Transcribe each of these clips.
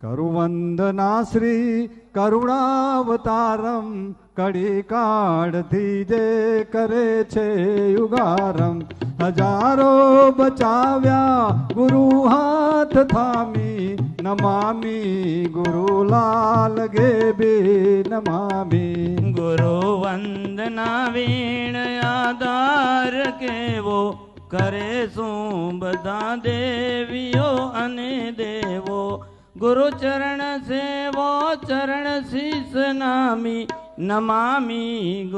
કરુવંદના શ્રી કરુણાવતારમ કડી કાળથી જે કરે છે યુગારમ હજારો બચાવ્યા ગુરુ હાથ થામી નમામી ગુરુ લાલ ગે બે નમામી ગુરુ વંદના વીણ આધાર કેવો કરે શું બધા દેવીઓ અને દેવો गुरु चरण से वो चरण शीस नामी, नमामि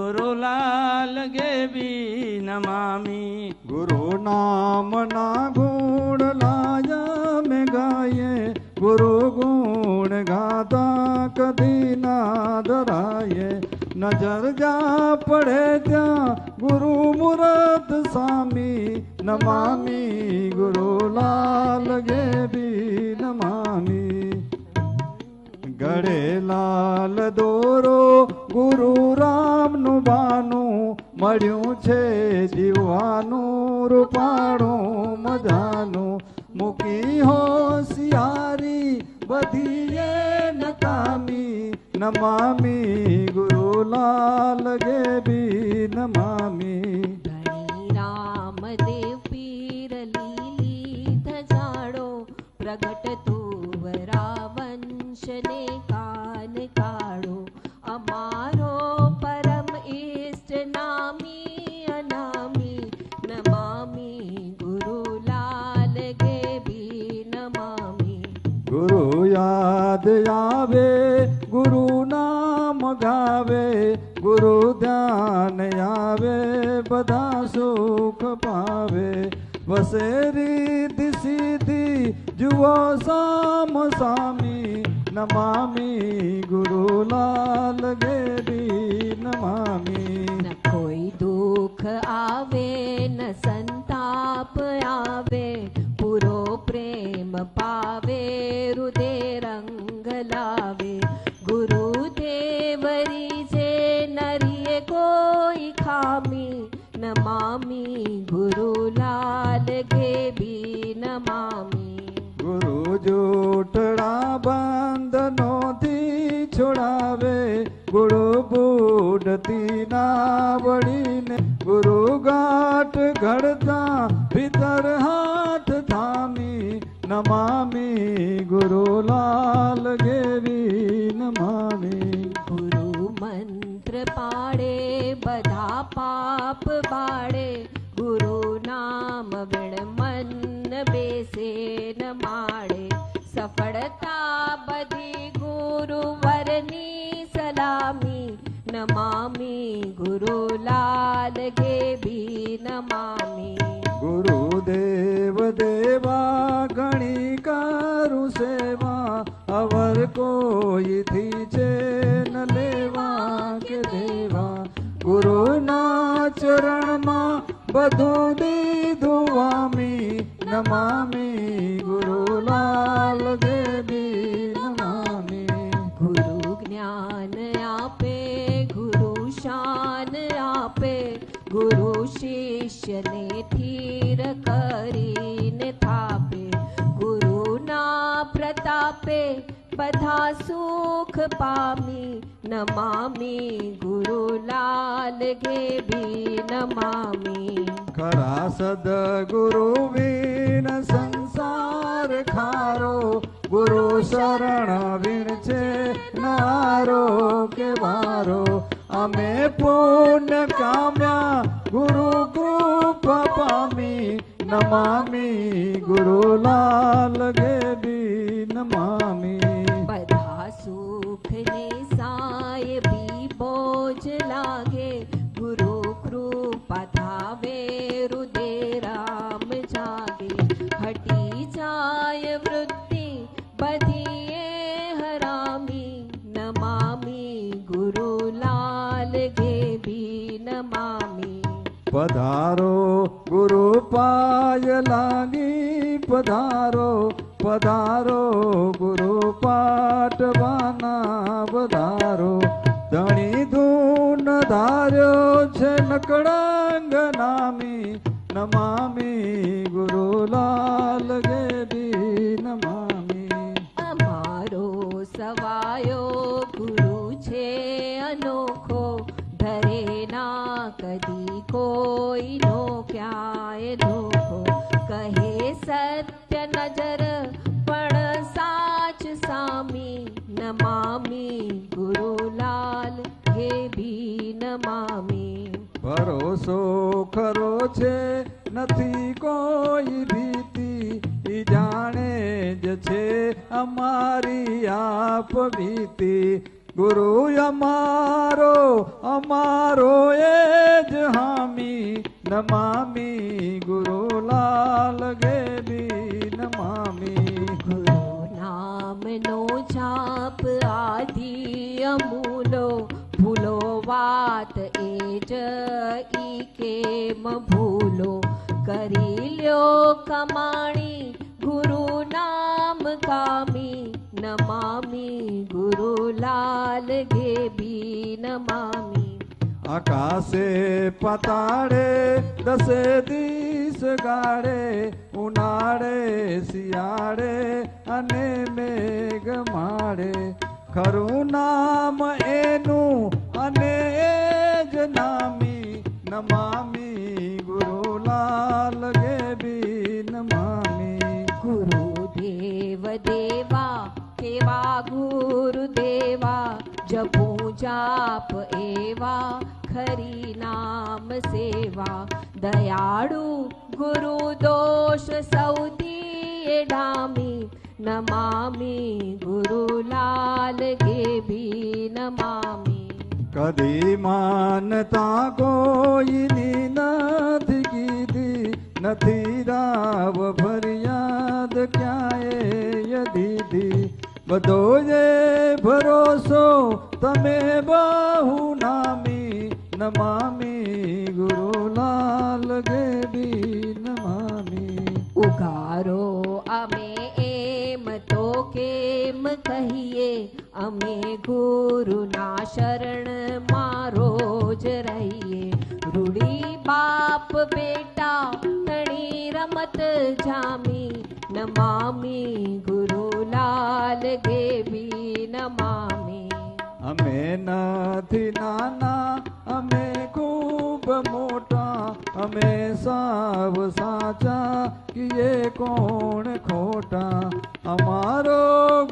गे भी नमामि। गुरु नाम ना गुण लाया में गाये, गुरु गुण गाता कदी ना दराये। नज़र जा पड़े जा गुरु मुरत स्वामी, नमामि गुरु लाल गे भी नमामी। ગળે લાલ દોરો ગુરુ રામનું બાનું મળ્યું છે જીવવાનું રૂપાણું, મજાનું. મૂકી હોશિયારી બધીએ નકામી, નમામી. ગુરુ લાલ ગે બી નમામી. याद आवे, गुरु नाम गावे, गुरु ध्यान आवे, बदा सुख पावे। बसेरी वसेरी दिसीदी जुओ साम सामी, नमामि गुरु लाल गेरी नमामि। न कोई दुख आवे, न संताप आवे, पूरो प्रेम पावे, रुदे नमामि गुरुलाल मी नमामि गुरु जो बांधनो नोति छोडावे गुरु बूढ़ती नावड़ी ने। गुरु बुडतीना वडीन गुरुगाट गितर हाट धमी नमी गुरुले नमी पवित्र पाड़े, बधा पाप बाड़े। गुरु नाम गण मन बेसे न माड़े। सफलता बधी गुरु वरनी सलामी। नमामी गुरु लाल गे भी नमामी गुरु देव देवा, गणिकारु सेवा, अवर कोई थी બધું દીધું વામી નમામી ગુરુ લાલ દેવી નમામી ગુરુ જ્ઞાન આપે ગુરુ શાન આપે ગુરુ શિષ્યને થીર કરીને થાપે ગુરુના પ્રતાપે બધા સુખ પામી नमामि गुरु लाल घे भी नमामि। खरा सद गुरु वीन संसार खारो गुरु शरण विरचे नारो के बारो अमे पूर्ण काम्या गुरु कृप पामी नमामि गुरु लाल घे भी नमामि। बधा सुख ने જાય વૃત્તિ બધીએ હરામી નમામી ગુરુ લાલ ગે બી નમામી પધારો ગુરુ પાય લાગી પધારો પધારો ગુરુ પાટવાના પધારો ધણી ધૂન ધાર્યો છે નકળંગ નામી नमामी गुरु गुरुलाल गे नमामि। अमारो सवायो गुरु छे अनोखो, धरे ना कदी कोई नो क्याए धोखो कहे सत्य नज़र पड़ साच सामी, नमामि गुरुलाल हे भी नमामि। ભરોસો ખરો છે, નથી કોઈ ભીતિ. જાણે જ છે અમારી આપ ભીતિ. ગુરુ અમારો અમારો એ જ હામી. નમામી ગુરુ લાલ ગેબી નમામી ગુરુ નામનો જાપ આદિ અમુ વાત એ જ ઈ કેમ ભૂલો? કરી લ્યો કમાણી, ગુરુ નામ કામી નમામી ગુરુ લાલ ઘેબી નમામી આકાશે પતાડે, દસે દિશ ગાડે ઉનાળે શિયાળે અને મેઘ માડે ખરું નામ એનું अनेज नामी, नमामि गुरु लाल गे भी नमामि। गुरु देव देवा केवा गुरु देवा, जपू जाप एवा, खरी नाम सेवा। दयाळु गुरु दोष सऊदी डामी नमामि गुरुलाल के भी नमा कदी मानता कोई नी नाथ की दी नथी राव भर याद क्या ए यदि दी बदो ये भरोसो तमे बाहु नामी नमामी गुरु लाल गे भी नमामी उकारो अमे एम तो केम कहिए, अमे गुरु ना शरण गच्छामि नमामि गुरुलाल देवी नमामि। अमे नाथ नाना अमे खूब मोटा अमे साव साचा कि ये कौन खोटा? हमारो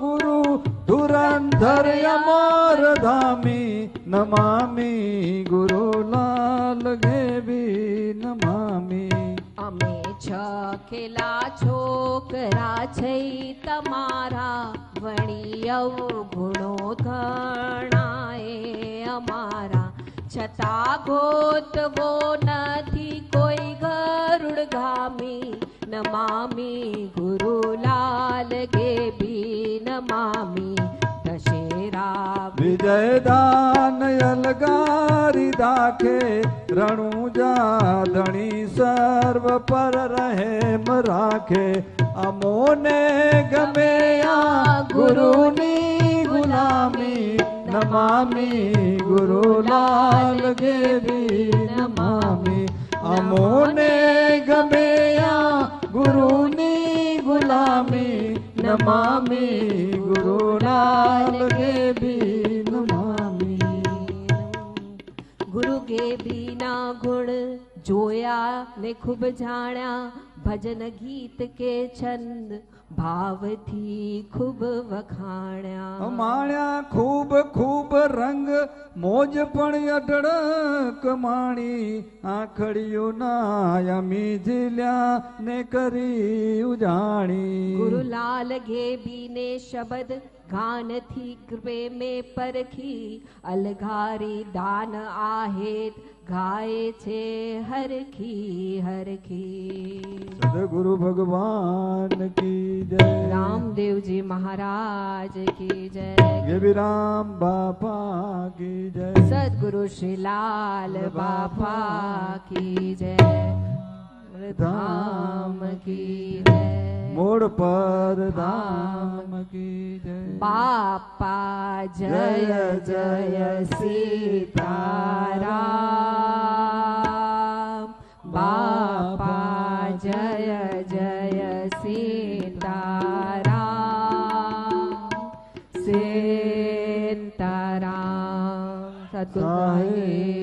गुरु धुरंधर अमार धामी नमामि गुरुलाल देवी नमामि। अमे છ ખેલા છોકરા છે તમારા વણી અવગુણો ઘણાએ અમારા છતાં ગોતવો નથી કોઈ ગરુડ ગામી નમામી ગુરુલાલ ગેબી નમામી દશેરા વિજય દાન અલગારી દાખે રણુજા ધણી સર્વ પર રહેમ રાખે અમોને ગમે આ ગુરુની ગુલામી નમામી ગુરુલાલ ગેવી નમામી અમોને ગમે આ ગુરુની ગુલામી नमामि गुरुनाम के भी मामी गुरु के बिना गुण જોયા ને ખૂબ જાણ્યા ભજન ગીત કે છંદ ભાવથી ખૂબ વખાણ્યા. માણ્યા ખૂબ ખૂબ રંગ મોજ પણ અઢળક માણી આખડીઓ ના અમી ઝીલ્યા ને કરી ઉજાણી. ગુરુલાલ ગેબીને શબ્દ ગાનથી કૃપે મેં પરખી અલઘારી દાન આહેત ગાય છે હરખી હરખી સદગુરુ ભગવાન કી જય રામદેવજી મહારાજ કી જય ગેબી રામ બાપા કી જય સદગુરુ શ્રી લાલ બાપા કી જય ધામ કી જય मोड़ पर धाम की जय। बापा जय जय सीताराम। बापा जय जय सीताराम। सीताराम सतगुरु